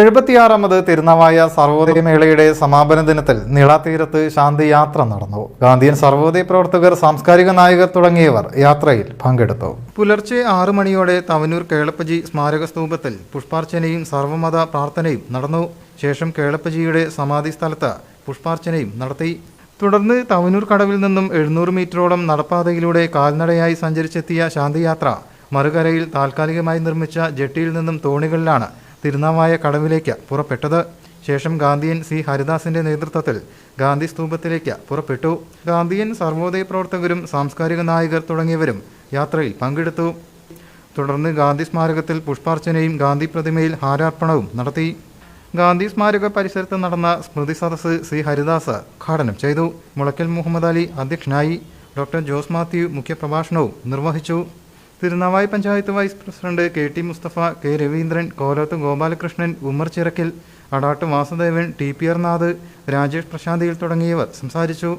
എഴുപത്തിയാറാമത് തിരുനാവായ സർവോദയ മേളയുടെ സമാപന ദിനത്തിൽ നിളാതീരത്ത് ശാന്തിയാത്ര നടന്നു. ഗാന്ധിയൻ സർവോദയ പ്രവർത്തകർ സാംസ്കാരിക നായകർ തുടങ്ങിയവർ യാത്രയിൽ പങ്കെടുത്തു. പുലർച്ചെ ആറു മണിയോടെ തവനൂർ കേളപ്പജി സ്മാരക സ്തൂപത്തിൽ പുഷ്പാർച്ചനയും സർവമത പ്രാർത്ഥനയും നടന്നു. ശേഷം കേളപ്പജിയുടെ സമാധി സ്ഥലത്ത് പുഷ്പാർച്ചനയും നടത്തി. തുടർന്ന് തവനൂർ കടവിൽ നിന്നും എഴുന്നൂറ് മീറ്ററോളം നടപ്പാതയിലൂടെ കാൽനടയായി സഞ്ചരിച്ചെത്തിയ ശാന്തിയാത്ര മറുകരയിൽ താൽക്കാലികമായി നിർമ്മിച്ച ജെട്ടിയിൽ നിന്നും തോണികളിലാണ് തിരുനാവായ കടവിലേക്ക് പുറപ്പെട്ടത്. ശേഷം ഗാന്ധിയൻ സി. ഹരിദാസിന്റെ നേതൃത്വത്തിൽ ഗാന്ധി സ്തൂപത്തിലേക്ക് പുറപ്പെട്ടു. ഗാന്ധിയൻ സർവോദയ പ്രവർത്തകരും സാംസ്കാരിക നായകർ തുടങ്ങിയവരും യാത്രയിൽ പങ്കെടുത്തു. തുടർന്ന് ഗാന്ധി സ്മാരകത്തിൽ പുഷ്പാർച്ചനയും ഗാന്ധി പ്രതിമയിൽ ഹാരാർപ്പണവും നടത്തി. ഗാന്ധി സ്മാരക പരിസരത്ത് നടന്ന സ്മൃതി സദസ് സി. ഹരിദാസ് ഉദ്ഘാടനം ചെയ്തു. മുളയ്ക്കൽ മുഹമ്മദ് അലി അധ്യക്ഷനായി. ഡോക്ടർ ജോസ് മാത്യു മുഖ്യപ്രഭാഷണവും നിർവഹിച്ചു. Thirunavaya panchayat vice president K T Musthafa K Raveendran Kolath Gopalakrishnan Umar Chirakkil Adatt Vasudevan T P R Nath Rajesh പ്രശാന്തിയിൽ തുടങ്ങിയവർ സംസാരിച്ചു.